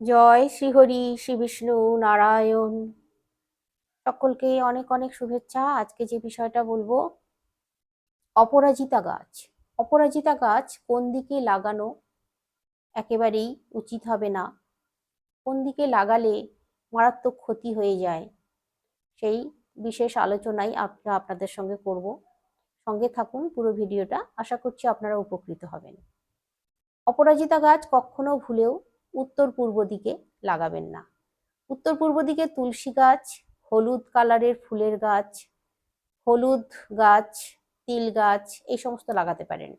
জয় শ্রীহরি শ্রী বিষ্ণু, নারায়ণ। সকলকে অনেক অনেক শুভেচ্ছা। আজকে যে বিষয়টা বলব, অপরাজিতা গাছ। অপরাজিতা গাছ কোন দিকে লাগানো একেবারেই উচিত হবে না। কোন দিকে লাগালে মারাত্মক ক্ষতি হয়ে যায়, সেই বিশেষ আলোচনাই আমরা আপনাদের সঙ্গে করব। সঙ্গে থাকুন পুরো ভিডিওটা। আশা করছি আপনারা উপকৃত হবেন। অপরাজিতা গাছ কখনো ভুলেও উত্তর পূর্ব দিকে লাগাবেন না। উত্তর পূর্ব দিকে তুলসী গাছ, হলুদ কালারের ফুলের গাছ, হলুদ গাছ, তিল গাছ, এই সমস্ত লাগাতে পারেন।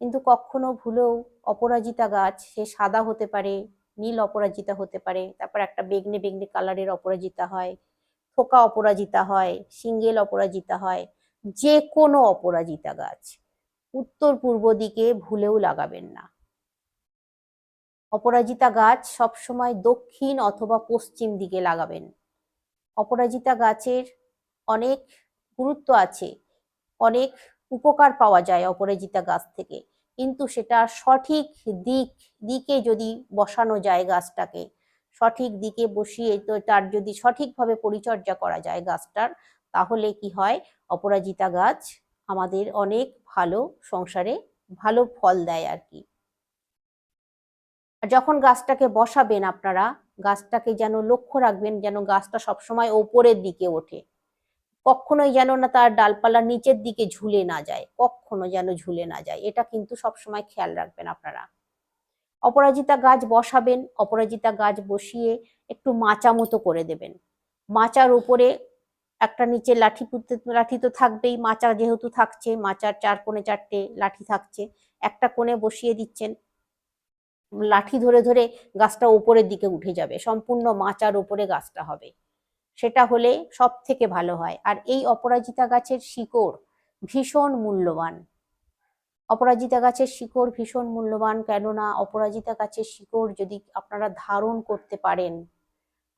কিন্তু কখনো ভুলেও অপরাজিতা গাছ, সে সাদা হতে পারে, নীল অপরাজিতা হতে পারে, তারপর একটা বেগনে বেগনে কালারের অপরাজিতা হয়, থোকা অপরাজিতা হয়, সিঙ্গেল অপরাজিতা হয় যে কোনো অপরাজিতা গাছ। উত্তর পূর্ব দিকে ভুলেও লাগাবেন না। অপরাজিতা গাছ সবসময় দক্ষিণ অথবা পশ্চিম দিকে লাগাবেন। অপরাজিতা গাছের অনেক গুরুত্ব আছে, অনেক উপকার পাওয়া যায় অপরাজিতা গাছ থেকে। কিন্তু সেটা সঠিক দিক, দিকে যদি বসানো যায় গাছটাকে, সঠিক দিকে বসিয়ে তো তার যদি সঠিকভাবে পরিচর্যা করা যায় গাছটার, তাহলে কি হয়? অপরাজিতা গাছ আমাদের অনেক ভালো সংসারে ভালো ফল দেয় আর কি। আর যখন গাছটাকে বসাবেন আপনারা, গাছটাকে যেন লক্ষ্য রাখবেন যেন গাছটা সবসময় ওপরের দিকে ওঠে। কখনোই যেন না তার ডালপালা নিচের দিকে ঝুলে না যায়, কখনো যেন ঝুলে না যায়। এটা কিন্তু সবসময় খেয়াল রাখবেন আপনারা। অপরাজিতা গাছ বসাবেন, অপরাজিতা গাছ বসিয়ে একটু মাচা মতো করে দেবেন। মাচার উপরে একটা নিচে লাঠি পুঁততে লাঠি তো থাকবেই, মাচা যেহেতু থাকছে, মাচার চার কোণে চারটে লাঠি থাকছে, একটা কোণে বসিয়ে দিচ্ছেন। লাঠি ধরে ধরে গাছটা ওপরের দিকে উঠে যাবে। সম্পূর্ণ মাচার উপরে গাছটা হবে। সেটা হলে সব থেকে ভালো হয়। আর এই অপরাজিতা গাছের শিকড় ভীষণ মূল্যবান। অপরাজিতা গাছের শিকড় ভীষণ মূল্যবান, কেননা অপরাজিতা গাছের শিকড় যদি আপনারা ধারণ করতে পারেন,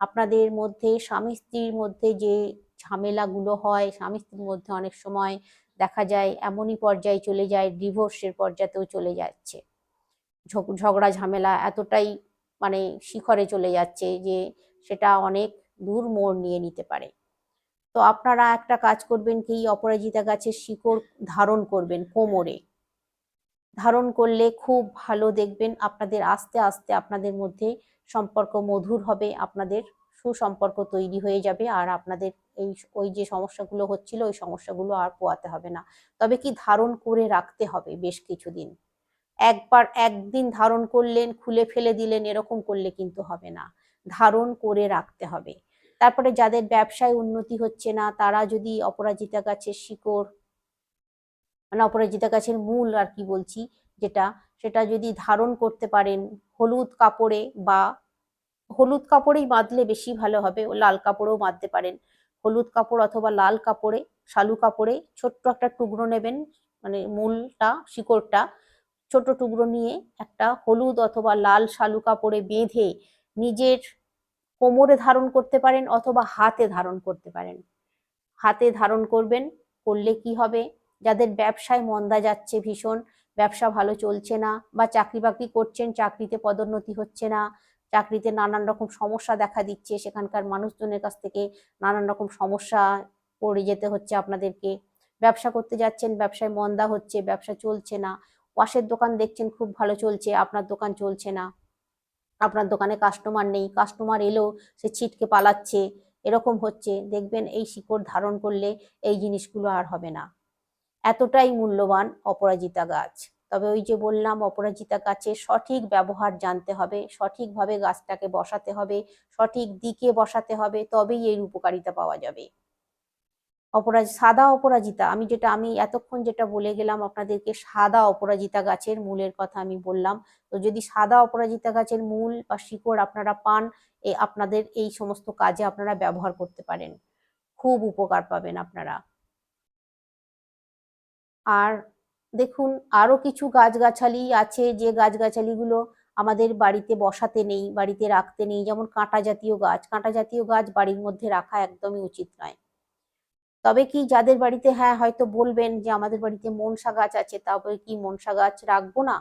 আপনাদের মধ্যে স্বামী স্ত্রীর মধ্যে যে ঝামেলাগুলো হয়, স্বামী স্ত্রীর মধ্যে অনেক সময় দেখা যায় এমনই পর্যায়ে চলে যায়, ডিভোর্সের পর্যায়েও চলে যাচ্ছে। ঝগড়া, ঝামেলা এতটাই মানে শিখরে চলে যাচ্ছে যে সেটা অনেক দূর মোড় নিয়ে নিতে পারে। তো আপনারা একটা কাজ করবেন কি অপরাজিতা গাছের শিকড় ধারণ করবেন কোমরে। ধারণ করলে খুব ভালো দেখবেন আপনাদের আস্তে আস্তে আপনাদের মধ্যে সম্পর্ক মধুর হবে, আপনাদের সুসম্পর্ক তৈরি হয়ে যাবে আর আপনাদের এই ওই যে সমস্যাগুলো হচ্ছিল, ওই সমস্যাগুলো আর পোয়াতে হবে না। তবে কি ধারণ করে রাখতে হবে বেশ কিছুদিন। একবার একদিন ধারণ করলেন, খুলে ফেলে দিলেন, এরকম করলে কিন্তু হবে না। ধারণ করে রাখতে হবে। তারপরে যাদের ব্যবসায় উন্নতি হচ্ছে না, তারা যদি অপরাজিতা গাছের শিকড় মানে অপরাজিতা গাছের মূল আর কি বলছি, যেটা, সেটা যদি ধারণ করতে পারেন, হলুদ কাপড়ে বা, হলুদ কাপড়েই বাঁধলে বেশি ভালো হবে, ও লাল কাপড়েও বাঁধতে পারেন। হলুদ কাপড় অথবা লাল কাপড়ে, শালু কাপড়ে ছোট্ট একটা টুকরো নেবেন মানে মূলটা, শিকড়টা ছোট টুকরো নিয়ে একটা হলুদ অথবা লাল শালু কাপড়ে বেঁধে নিজের কোমরে ধারণ করতে পারেন অথবা হাতে ধারণ করতে পারেন। হাতে ধারণ করবেন, করলে কি হবে? যাদের ব্যবসায় মন্দা যাচ্ছে ভীষণ, ব্যবসা ভালো চলছে না বা চাকরি বাকরি করছেন, চাকরিতে পদোন্নতি হচ্ছে না, চাকরিতে নানান রকম সমস্যা দেখা দিচ্ছে, সেখানকার মানুষজনের কাছ থেকে নানান রকম সমস্যা পড়ে যেতে হচ্ছে আপনাদেরকে। ব্যবসা করতে যাচ্ছেন, ব্যবসায় মন্দা হচ্ছে, ব্যবসা চলছে না পাশের দোকান দেখছেন, খুব ভালো চলছে, আপনার দোকান চলছে না। আপনার দোকানে কাস্টমার নেই কাস্টমার এলেও সে ছিটকে পালাচ্ছে, এরকম হচ্ছে। দেখবেন এই শিকড় ধারণ করলে এই জিনিসগুলো আর হবে না। এতটাই মূল্যবান অপরাজিতা গাছ। তবে ওই যে বললাম, অপরাজিতা গাছের সঠিক ব্যবহার জানতে হবে, সঠিকভাবে গাছটাকে বসাতে হবে, সঠিক দিকে বসাতে হবে, তবেই এর উপকারিতা পাওয়া যাবে। অপরাজ, সাদা অপরাজিতা। আমি যেটা, আমি এতক্ষণ যেটা বলে গেলাম আপনাদেরকে, সাদা অপরাজিতা গাছের মূলের কথা আমি বললাম। তো যদি সাদা অপরাজিতা গাছের মূল বা শিকড় আপনারা পান, এ আপনাদের এই সমস্ত কাজে আপনারা ব্যবহার করতে পারেন। খুব উপকার পাবেন আপনারা। আর দেখুন, আরও কিছু গাছগাছালি আছে, যে গাছগাছালিগুলো আমাদের বাড়িতে বসাতে নেই, বাড়িতে রাখতে নেই। যেমন কাঁটা জাতীয় গাছ। কাঁটা জাতীয় গাছ বাড়ির মধ্যে রাখা একদমই উচিত নয়। তবে কি যাদের বাড়িতে হ্যাঁ হয়তো বলবেন যে আমাদের বাড়িতে মনসা গাছ আছে, তবে কি মনসা গাছ রাখব না?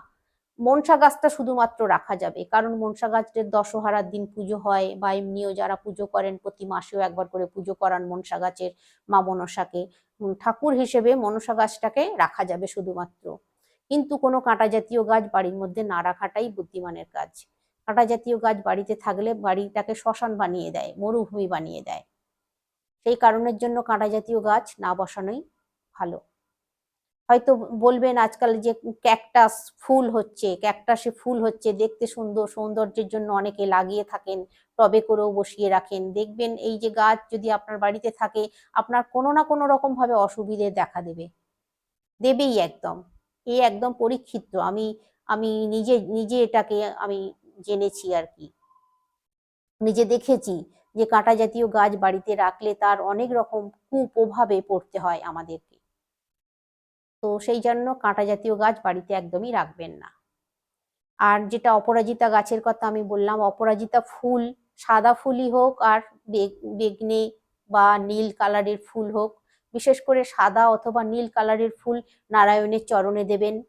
মনসা গাছটা শুধুমাত্র রাখা যাবে। কারণ মনসা গাছের দশহারার দিন পুজো হয় বা এমনিও যারা পুজো করেন প্রতি মাসেও একবার করে পুজো করান মনসা গাছের মা মনসাকে। ঠাকুর হিসেবে মনসা গাছটাকে রাখা যাবে শুধুমাত্র। কিন্তু কোনো কাঁটা জাতীয় গাছ বাড়ির মধ্যে না রাখাটাই বুদ্ধিমানের কাজ। কাঁটা জাতীয় গাছ বাড়িতে থাকলে বাড়িটাকে শ্মশান বানিয়ে দেয়, মরুভূমি বানিয়ে দেয়। সেই কারণের জন্য কাঁটা জাতীয় গাছ না বসানোই ভালো। হয়তো বলবেন আজকাল যে ক্যাকটাস ফুল হচ্ছে, ক্যাকটাসে ফুল হচ্ছে, দেখতে সুন্দর, সৌন্দর্যের জন্য অনেকে লাগিয়ে থাকেন, টবে করেও বসিয়ে রাখেন। দেখবেন এই যে গাছ যদি আপনার বাড়িতে থাকে, আপনার কোনো না কোনো রকম ভাবে অসুবিধে দেখা দেবে। দেবেই একদম। এ একদম পরীক্ষিত। আমি আমি নিজে নিজে এটাকে আমি জেনেছি আর কি। নিজে দেখেছি। যে কাঁটা জাতীয় গাছ বাড়িতে রাখলে তার অনেক রকম কুপ্রভাবে পড়তে হয় আমাদেরকে। তো সেই জন্য কাঁটা জাতীয় গাছ বাড়িতে একদমই রাখবেন না। আর যেটা অপরাজিতা গাছের কথা আমি বললাম, অপরাজিতা ফুল, সাদা ফুলই হোক আর বেগ- বেগনে বা নীল কালারের ফুল হোক, বিশেষ করে সাদা অথবা নীল কালারের ফুল নারায়ণের চরণে দেবেন,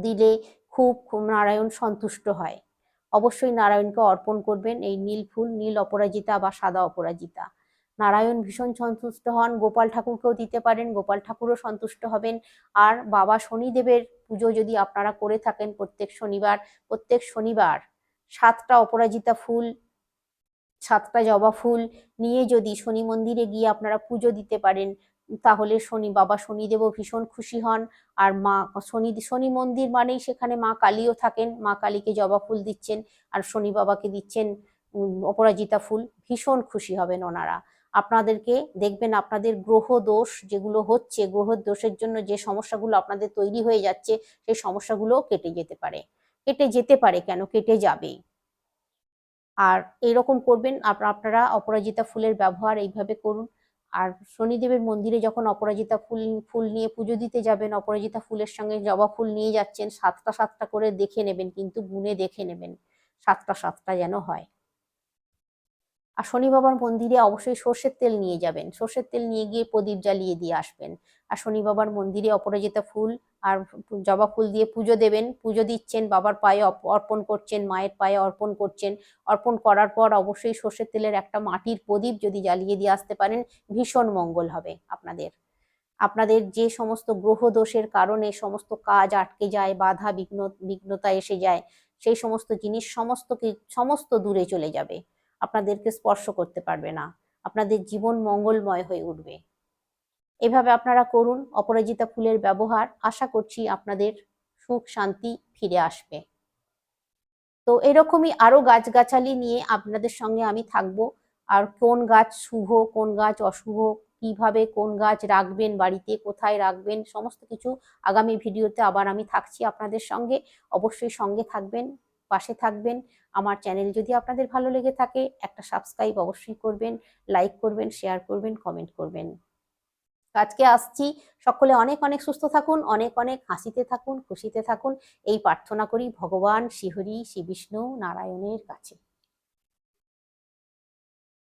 দিলে খুব নারায়ণ সন্তুষ্ট হয়। অবশ্যই নারায়ণকে অর্পণ করবেন এই নীল ফুল, নীল অপরাজিতা বা সাদা অপরাজিতা। নারায়ণ ভীষণ সন্তুষ্ট হন, গোপাল ঠাকুরকেও দিতে পারেন, গোপাল ঠাকুরও সন্তুষ্ট হবেন। আর বাবা শনিদেবের পুজো যদি আপনারা করে থাকেন প্রত্যেক শনিবার প্রত্যেক শনিবার সাতটা অপরাজিতা ফুল, সাতটা জবা ফুল নিয়ে যদি শনি মন্দিরে গিয়ে আপনারা পুজো দিতে পারেন তাহলে শনি, বাবা শনিদেবও ভীষণ খুশি হন। আর মা, শনি শনি মন্দির মানেই সেখানে মা কালীও থাকেন। মা কালীকে জবা ফুল দিচ্ছেন আর শনি বাবাকে দিচ্ছেন অপরাজিতা ফুল। ভীষণ খুশি হবেন ওনারা। আপনাদেরকে দেখবেন আপনাদের গ্রহ দোষ যেগুলো হচ্ছে, গ্রহ দোষের জন্য যে সমস্যাগুলো আপনাদের তৈরি হয়ে যাচ্ছে, সেই সমস্যাগুলো কেটে যেতে পারে। কেটে যেতে পারে কেন? কেটে যাবে আর এরকম করবেন, আপ- আপনারা অপরাজিতা ফুলের ব্যবহার এইভাবে করুন। আর শনিদেবের মন্দিরে যখন অপরাজিতা ফুল ফুল নিয়ে পুজো দিতে যাবেন, অপরাজিতা ফুলের সঙ্গে জবা ফুল নিয়ে যাচ্ছেন, সাতটা সাতটা করে দেখে নেবেন, কিন্তু গুনে দেখে নেবেন, সাতটা সাতটা যেন হয়। আর শনি বাবার মন্দিরে অবশ্যই সর্ষের তেল নিয়ে যাবেন। সর্ষের তেল নিয়ে গিয়ে প্রদীপ জ্বালিয়ে দিয়ে আসবেন। আর শনি বাবার মন্দিরে অপরাজিতা ফুল আর জবা ফুল দিয়ে পুজো দেবেন। পুজো দিচ্ছেন, বাবার পায়ে অর্পণ করছেন, মায়ের পায়ে অর্পণ করছেন। অর্পণ করার পর অবশ্যই সর্ষের তেলের একটা মাটির প্রদীপ যদি জ্বালিয়ে দিয়ে আসতে পারেন, ভীষণ মঙ্গল হবে আপনাদের। আপনাদের যে সমস্ত গ্রহ দোষের কারণে সমস্ত কাজ আটকে যায়, বাধা বিঘ্ন বিঘ্নতা এসে যায়, সেই সমস্ত জিনিস সমস্ত সমস্ত দূরে চলে যাবে। আপনাদেরকে স্পর্শ করতে পারবে না। আপনাদের জীবন মঙ্গলময় হয়ে উঠবে। এভাবে আপনারা করুন। অপরাজিতা ফুলের ব্যবহার আশা করছি আপনাদের সুখ, শান্তি ফিরে আসবে। তো এরকমই আরও গাছগাছালি নিয়ে আপনাদের সঙ্গে আমি থাকব। আর কোন গাছ শুভ, কোন গাছ অশুভ, কীভাবে কোন গাছ রাখবেন বাড়িতে, কোথায় রাখবেন, সমস্ত কিছু আগামী ভিডিওতে আবার আমি থাকছি আপনাদের সঙ্গে। অবশ্যই সঙ্গে থাকবেন। পাশে থাকবেন। আমার চ্যানেল যদি আপনাদের ভালো লেগে থাকে, একটা সাবস্ক্রাইব অবশ্যই করবেন লাইক করবেন শেয়ার করবেন কমেন্ট করবেন। আজকে আসছি। সকলে অনেক অনেক সুস্থ থাকুন, অনেক অনেক হাসিতে থাকুন, খুশিতে থাকুন। এই প্রার্থনা করি ভগবান শিহরি শ্রী বিষ্ণু, নারায়ণের কাছে।